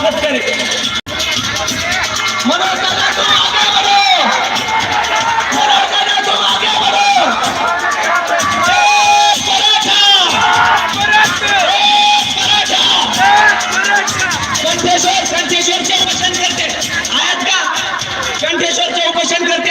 स्वागत करे कंठेश्वर कंठेश्वरचे उपोषण करते आहेत का कंठेश्वरचे उपोषण करते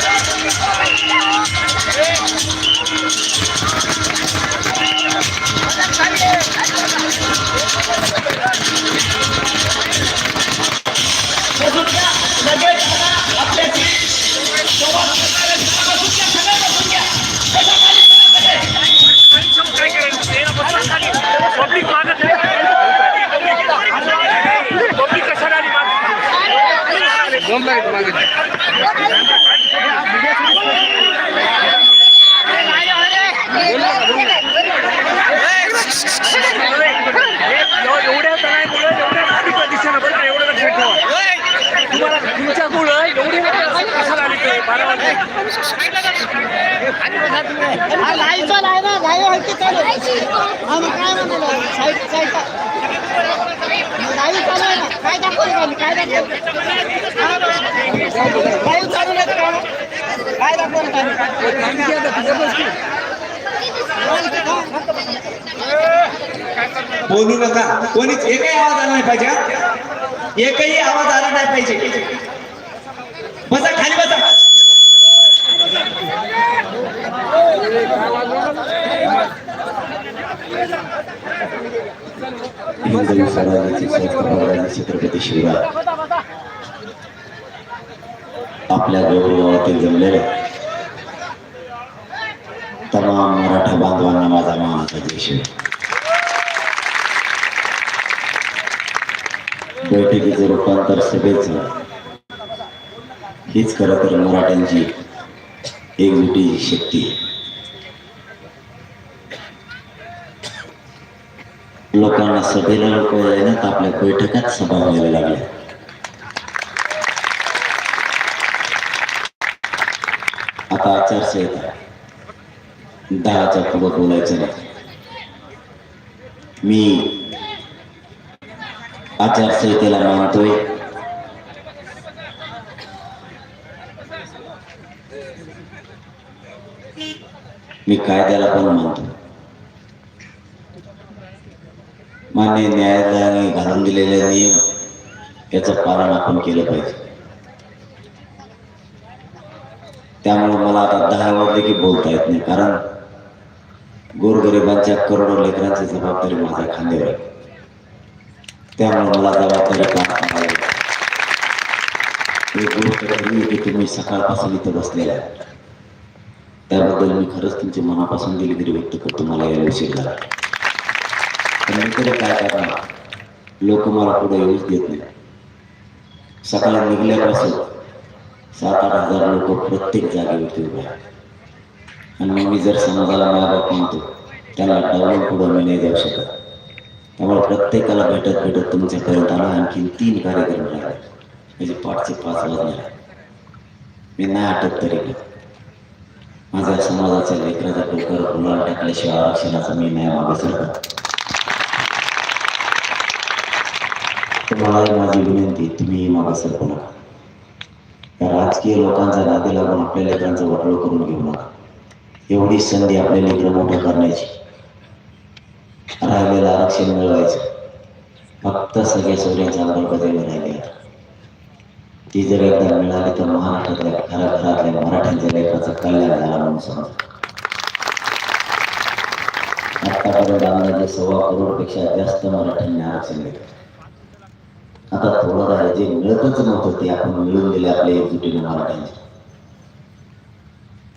एवढ्या तणामुळे एवढ्या पब्लिकला बरं का एवढं लक्षात ठेवा तुम्हाला तुमच्यामुळं एवढे कशाला आली बारा वाजले हा लाईव्ह आहे ना लाईव्ह चालू हा मग काय म्हणाला साईड चालू आहे ना काय काय चालू नाही काय काय दाखवलं बोलू नका. कोणीच एकही आवाज आला नाही पाहिजे एकही आवाज आला नाही पाहिजे. बसा खाली बसा. हिंदवी स्वराज्याचे संस्थापक छत्रपती शिवराय आपल्या गौरवावरती जमलेले तमाम मराठा बांधवांना माझा मानाचा देश बैठकीचे रूपांतर सभेचं. हीच खरं तर मराठ्यांची एकजुटी शक्ती. लोकांना सभेला लोक येण्यात आपल्या बैठकात सभा व्हायला लागल्या. आता आचारसंहिता. दहाच्या पुढे बोलायचं नाही. मी आचारसंहितेला मानतोय. मी कायद्याला पण मानतो. मान्य न्यायालयाने घालून दिलेले नियम याचं पालन आपण केलं पाहिजे. त्यामुळे मला आता दहा वाजले की बोलता येत नाही कारण गोरगरिबांच्या करोडो लेकरांची जबाबदारी माझ्या खांद्यावर आहे. त्यामुळे मला जबाबदारी काम एक गोष्ट की तुम्ही सकाळपासून इथं बसलेला आहे. त्याबद्दल मी खरंच तुमचे मनापासून दिलगिरी व्यक्त करतो. मला या विषय झाला नंतर काय करा लोक मला पुढे येऊच देत नाही सकाळी निघल्यापासून सात आठ हजार लोक प्रत्येक जागेवरती उभे आहेत. आणि मग मी जर समाजाला माबाप म्हणतो त्याला डावलून पुढे मी नाही जाऊ शकत. त्यामुळे प्रत्येकाला भेटत भेटत तुमच्यापर्यंत आला आणखीन तीन कार्यक्रम राहिले. म्हणजे पाठचे पाच वाजणार मी नाही आटत तरी का माझ्या समाजाच्या लेकराचा डोकर गुलाल टाकल्याशिवाय आरक्षणाचा मी न्याय मागे सरकत तुम्हाला माझी विनंती तुम्ही मागे सरकू नका. या राजकीय लोकांचा नादी लागून आपल्या लेकरांचं वाटोळ करून घेऊ नका. एवढी संधी आपल्या लेकरं मोठं करण्याची. राहिलेलं आरक्षण मिळवायचं. फक्त सगळ्या सगळ्यांच्या अंमलबजावणी राहिली आहे. ती जर एकदा मिळाली तर महाराष्ट्रातल्या घराघरातल्या मराठ्यांच्या लेखाचं कल्याण झाला म्हणून समजतो. आतापर्यंत अंदाजे सव्वा करोडपेक्षा जास्त मराठ्यांनी आरक्षण घेतलं आता थोडं आहे जे मिळतच नव्हतं ते आपण मिळून दिले आपल्या एकजुटीने मराठ्यांचे.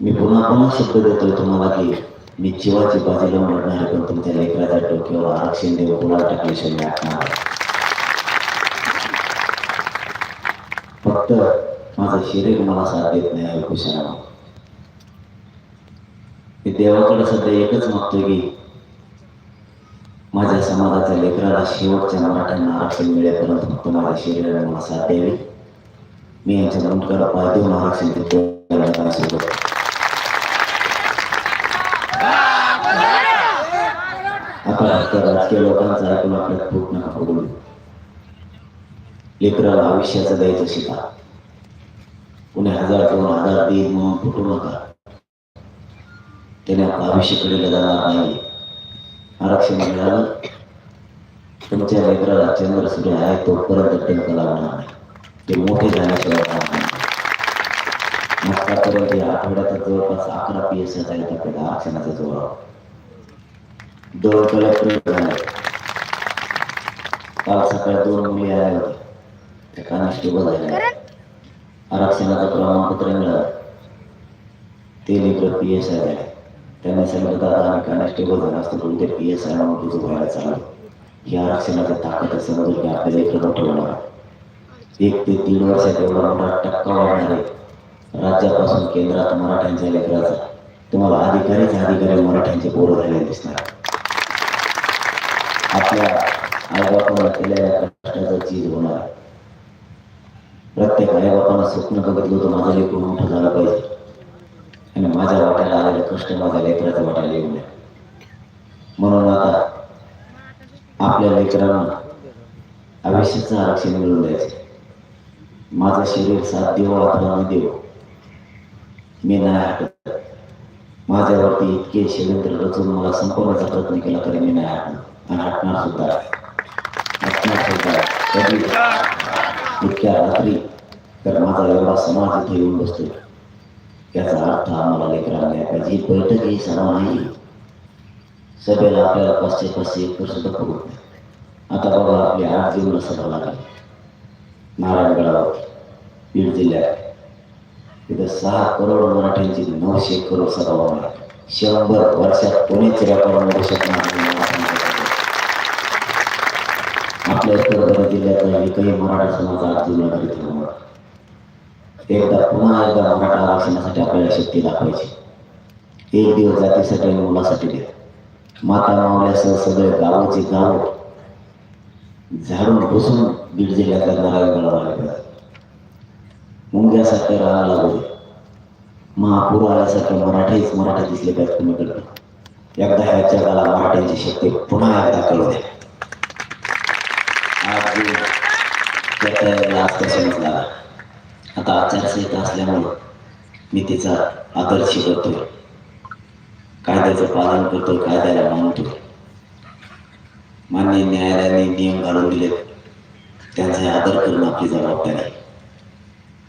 मी पुन्हा पुन्हा शब्द देतोय तुम्हाला की मी जीवाची बाजूला लावून पण तुमच्या लेकराच्या डोक्यावर आरक्षण देऊन कुणाला टाकल्याशिवाय मी हटणार नाही. फक्त माझं शरीर मला साथ देत नाही अल्पशाला मी देवाकडे सध्या एकच मागतोय की माझ्या समाजाच्या लेकराला शेवटच्या मराठ्यांना आरक्षण मिळेपर्यंत फक्त माझ्या शरीराने मला साथ द्यावी. मी यांच्या मुंडकाला पाय देऊन आरक्षण देतो आपण राजकीय लोकांचं ऐकून आपल्यात फूट नका पडू. लेकराला आयुष्याचं द्यायचं शिका. कुणी हजार दोन हजार देईल म्हणून फुटू नका. त्याने आपलं आयुष्य कडेला जाणार नाही. आरक्षण मिळालं तुमच्या लेकराला चंद्र सूर्य आहे तोपर्यंत टेंक लागणार नाही. ते मोठे झाल्याशिवाय आतापर्यंत या आठवड्यात जवळपास अकरा पी एस आहेत आपल्याला आरक्षणाच्या जोरावर दोन कलेक्टर झाले. काल सकाळी दोन मुली आल्या होत्या. कॉन्स्टेबल झाल्या आरक्षणाचं प्रमाणपत्र मिळालं. ते लेकर पी एस आय आहे त्यांना सांगितलं दादा आम्ही कॉन्स्टेबल झाला असतो पण ते पी एस आय म्हणून तुझं व्हायला चाललं ही आरक्षणाचा ताकद समजून की आपल्या लेकर ठेवणार एक ते दीड वर्षात एवढा मोठा टक्का वाढणार आहे. राज्यापासून केंद्रात मराठ्यांच्या लेकराचा. तुम्हाला अधिकारीच अधिकारी मराठ्यांचे पोरं झालेले दिसणार आपल्या आईबापाला केलेल्या कष्टाचा चीज होणार प्रत्येक आईबापानं स्वप्न बघितलं होतं माझा लेकरू मोठं झाला पाहिजे. आणि माझ्या वाट्याला आलेले कष्ट माझ्या लेकराच्या वाट्याला येऊ नये म्हणून आता आपल्या लेकरांना आयुष्याचं आरक्षण मिळवून द्यायचं. माझं शरीर साथ देव अथवा न मी नाही हटत. माझ्यावरती इतके षडयंत्र रचून मला संपवण्याचा प्रयत्न केला तरी मी नाही हटणार. आणि हटणार सुद्धा. हटणार सुद्धा. कधी? इतक्या रात्री तर माझा एवढा समाज इथे येऊन बसतो. याचा अर्थ आम्हाला लेकरांना द्या पाहिजे बैठक ही सभा नाही सभेला आपल्याला पाचशे पाचशे एकर सुद्धा करू आता बघा आपली आठ जूनला सभा लागली. नारायणगडावर बीड जिल्ह्यात. तिथं सहा करोड मराठ्यांची नऊशे करोड सभा शंभर वर्षात कोणीच रेकॉर्ड मिळू शकणार नाही मराठ्यांच्या आपल्या उत्तर जिल्ह्यातला एकही मराठा समाजाला आज जुना एकदा पुन्हा एकदा मराठा आरक्षणासाठी आपल्याला शक्ती दाखवायची. एक दिवस जातीसाठी आणि मुलासाठी द्या. माता मावल्यासह सगळे गावाचे गाव झाडून बसून बीड जिल्ह्यातल्या नारायणगडावर आले पाहिजे. मुंग्यासारखे राहायला लागू महापूर आल्यासारखे मराठीच मराठा दिसले पाहिजे कुणीकडे एकदा ह्या जगाला मराठ्यांची शक्ती पुन्हा एकदा कळू द्या. आता आचारसंहिता असल्यामुळं मी तिचा आदर्श करतोय. कायद्याचं पालन करतोय कायद्याला मानतोय. मान्य न्यायालयाने नियम घालून दिले त्यांचा आदर करणं आपली जबाबदारी आहे.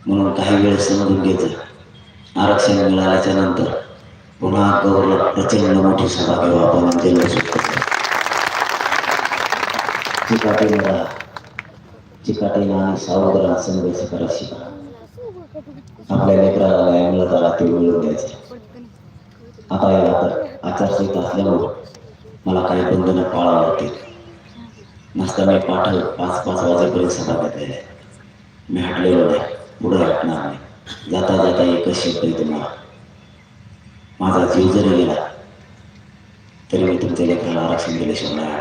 म्हणून काही वेळ समजून घ्यायचं. आरक्षण मिळाल्याच्या नंतर पुन्हा गौरव प्रचंड मोठी सभा घेऊ आपण जल्लोष चिकाटीने राहा चिकाटीने आणि सावधान संघर्ष आपल्या लेकराला न्याय मिळत ते मिळवून द्यायचे आता या तर आचारसंहिता असल्यामुळं मला काही बंधनं पाळावं लागतील. नसता मी पाठ पाच पाच वाजेपर्यंत सभा घेतलेल्या मी हटलेलो नाही पुढे हटणार नाही. जाता जाता एकच शब्द तुम्हाला माझा जीव जरी गेला तरी मी तुमच्या लेकराला आरक्षण दिल्याशिवाय नाही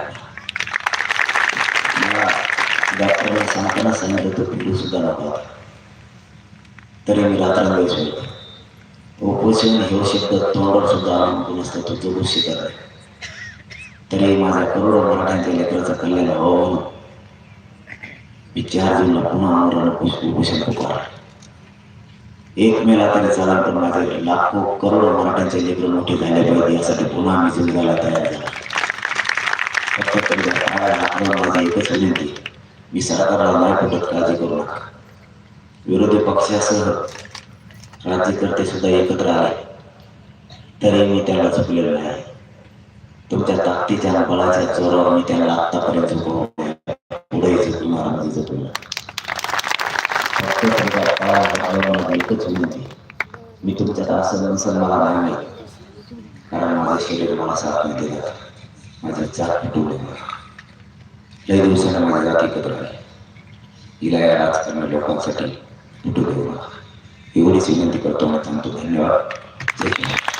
हटणार सांगताना सांगितलं होतं पिल्लू सुद्धा नको. तरी मी रात्रंदिवस बोलतो उपोषण हे शब्द तोंडावर सुद्धा आणून नसतं तो जगू शिकत आहे तरी माझ्या करोडो मराठ्यांच्या लेकराचा कल्याण व्हावं. म्हणून मी चार जूनला पुन्हा आमरण उपोषण पुकार एक मेला तरी चालाल तर माझे लाखो करोडो मराठ्यांचे लेकर मोठे झाले पाहिजे यासाठी पुन्हा मी जिंकायला तयार झाला. फक्त तुमच्या माझा एकच विनंती मी सरकारला नाही पटत काळजी करू नका. विरोधी पक्षासह राज्यकर्ते सुद्धा एकत्र आले. तरी मी त्याला चुकलेलो नाही. तुमच्या ताकदीच्या बळाच्या जोरावर मी त्यांना आत्तापर्यंत झुकवलं पुढे झुकणार नाही झुकलं फक्त एकच विनंती. मी तुमच्यात असं नसेल मला नाही माहिती. कारण माझं शरीर मला साथ नाही दिलं माझं जात तुटवली लय दिवसानं माझ्या जाती एकत्र आली हिला या राजकारण लोकांसाठी भेटू देऊ एवढीच विनंती करतो आणि थांबतो. धन्यवाद. जय हिंद.